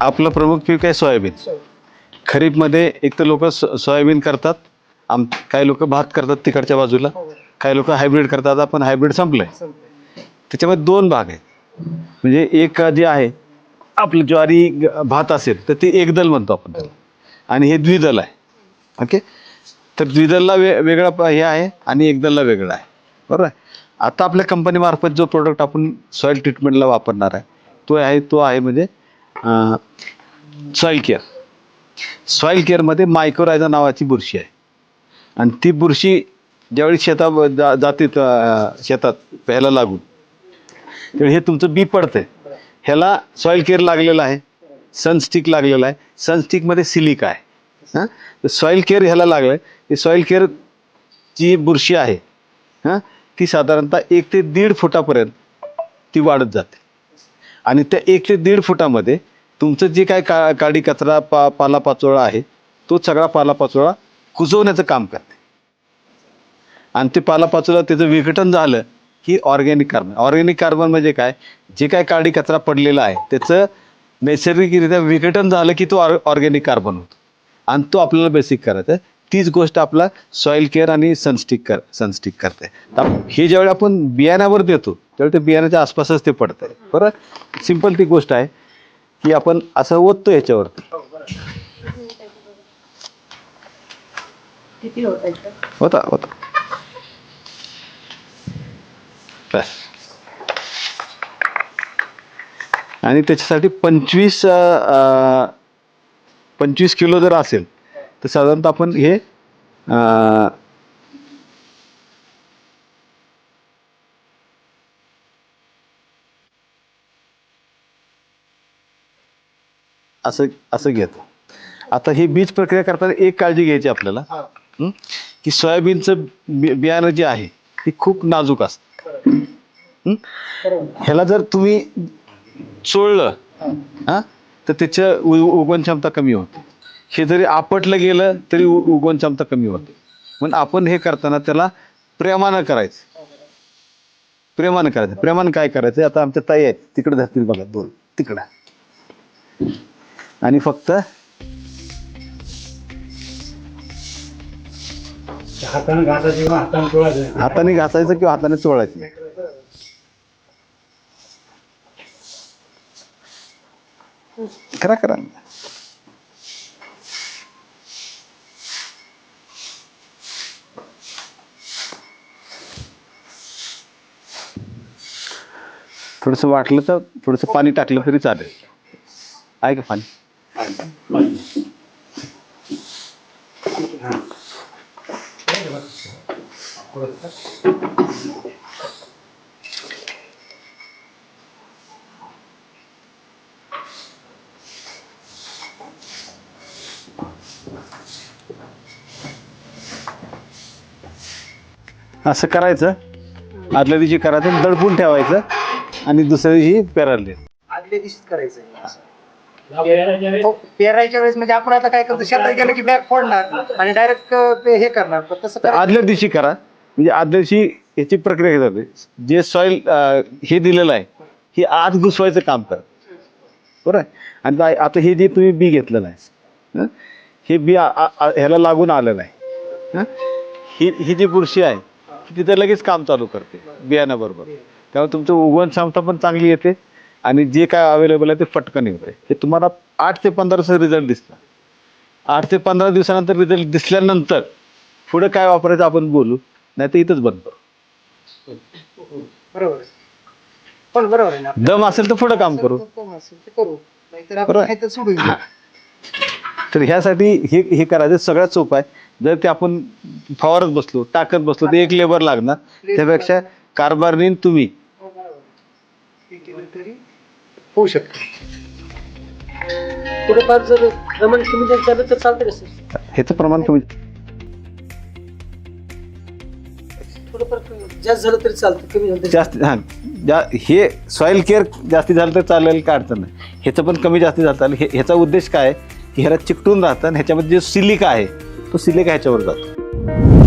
आपलं प्रमुख पीक आहे सोयाबीन. खरीपमध्ये एक तर लोक सोयाबीन करतात आम काही लोक भात करतात तिकडच्या बाजूला काही लोक हायब्रिड करतात आपण हायब्रिड संपलंय. त्याच्यामध्ये दोन भाग आहेत. म्हणजे एक जे आहे आपलं ज्वारी भात असेल तर ते एकदल म्हणतो आपण त्याला. आणि हे द्विदल आहे. ओके? तर द्विदलला वे वेगळा हे आहे आणि एकदलला वेगळा आहे. बरोबर आहे? आता आपल्या कंपनीमार्फत जो प्रोडक्ट आपण सॉईल ट्रीटमेंटला वापरणार आहे तो आहे तो आहे म्हणजे सॉईल केअर सॉईल केअरमध्ये मायक्रोरायझा नावाची बुरशी आहे. आणि ती बुरशी ज्यावेळी शेता जा जाते शेतात प्यायला लागून त्यावेळी हे तुमचं बी पडतंय. ह्याला सॉईल केअर लागलेलं आहे. सनस्टिक लागलेलं आहे. सनस्टिकमध्ये सिलिका आहे. हां? तर सॉईल केअर ह्याला लागलं आहे ही सॉईल केअर जी बुरशी आहे. हां? ती साधारणतः एक ते दीड फुटापर्यंत ती वाढत जाते. आणि त्या एक ते दीड फुटामध्ये तुमचं जे काय का काडी कचरा पा पालापाचोळा आहे तो सगळा पालापाचोळा कुजवण्याचं काम करते. आणि ते पालापाचोळा त्याचं विघटन झालं की ऑर्गॅनिक कार्बन. ऑर्गॅनिक कार्बन म्हणजे काय? जे काय काडी कचरा पडलेला आहे त्याचं नैसर्गिकरित्या विघटन झालं की तो ऑर ऑर्गॅनिक कार्बन होतो. आणि तो आपल्याला बेसिक करायचा आहे. तीच गोष्ट आपला सॉईल केअर आणि सनस्टिक कर सनस्टिक करते. हे ज्यावेळी आपण बियाण्यावर देतो त्यावेळी ते बियाण्याच्या आसपासच ते पडतंय. बरं? सिंपल ती गोष्ट आहे की आपण असं ओततो ह्याच्यावरती किती होत होता बस. आणि त्याच्यासाठी पंचवीस पंचवीस किलो जर असेल तर साधारणतः आपण हे असं असं घेतो. आता ही बीज प्रक्रिया करताना एक काळजी घ्यायची आपल्याला. हं? की सोयाबीनचं बियाणं जे आहे ते खूप नाजूक असतं? ह्याला जर तुम्ही चोळलं हा. तर त्याच्या उगवण क्षमता कमी होते. हे जरी आपटलं गेलं तरी उ उगवण क्षमता कमी होते. म्हणून आपण हे करताना त्याला प्रेमानं करायचं. प्रेमानं करायचं. प्रेमानं काय करायचं? आता आमच्या ताई आहेत. तिकडे धरतील बघा दोन. तिकडं. आणि फक्त हाताने घासायचे किंवा हाताने चोळायचे? हाताने घासायचं किंवा हाताने चोळायचं करा करा. थोडस वाटलं तर थोडस पाणी टाकलं तरी चालेल. आहे का पाणी? असं करायचं. आदल्या दिवशी करायचं दडपून ठेवायचं. आणि दुसऱ्या दिवशी पेरायला आदल्या दिवशीच करायचं हो, पेरायच्या वेळेस म्हणजे आपण आता काय करतो शेतात गेलं की बॅग फोडणार आणि डायरेक्ट हे करणार. पण तसं तर करायचं. आदल्या दिवशी करा. म्हणजे आदल्या दिवशी याची प्रक्रिया जाते जे सॉईल हे दिलेलं आहे हे आत घुसवायचं काम कर. बरं आहे? आणि आता- आता हे जे तुम्ही बी घेतलेलं आहे हं? हे बी आ- आ- आ- ह्याला लागून आलेलं आहे हं? ही ही जी बुरशी आहे ती तिथं लगेच काम चालू करते बियाण्याबरोबर. त्यामुळे तुमचं उगवण क्षमता पण चांगली येते आणि जे काय अवेलेबल आहे ते पटकन येते हे तुम्हाला आठ ते पंधरा दिवसात रिझल्ट दिसणार आठ ते पंधरा दिवसानंतर रिझल्ट दिसल्यानंतर पुढं काय वापरायचं आपण बोलू नाही तर इथंच बंद करू. बरोबर. पण बरोबर आहे ना. दम असेल तर पुढं काम करू. कम असेल ते करू. नाहीतर आपण बरोबर. काय तर सोडून देऊ. तर ह्यासाठी हे हे करायचं सगळ्यात सोपं आहे. जर ते आपण फवारत बसलो टाकत बसलो तर एक लेबर लागणार. त्यापेक्षा कारभारनीन तुम्ही. हे केलं तरी होऊ शकतं. थोडंफार जर प्रमाण कमी जर झालं तर चालतं कसं ह्याचं प्रमाण कमी थोडंफार जास्त झालं तरी चालतं कमी झालं तरी जास्त हां जा हे सॉईल केअर जास्ती झालं तर चालेल काय अडचण नाही. ह्याचं पण कमी जास्ती झालं चालेल हे ह्याचा उद्देश काय आहे? की ह्याला चिकटून राहतं आणि ह्याच्यामध्ये जो सिलिका आहे तो सिलिका ह्याच्यावर जातो.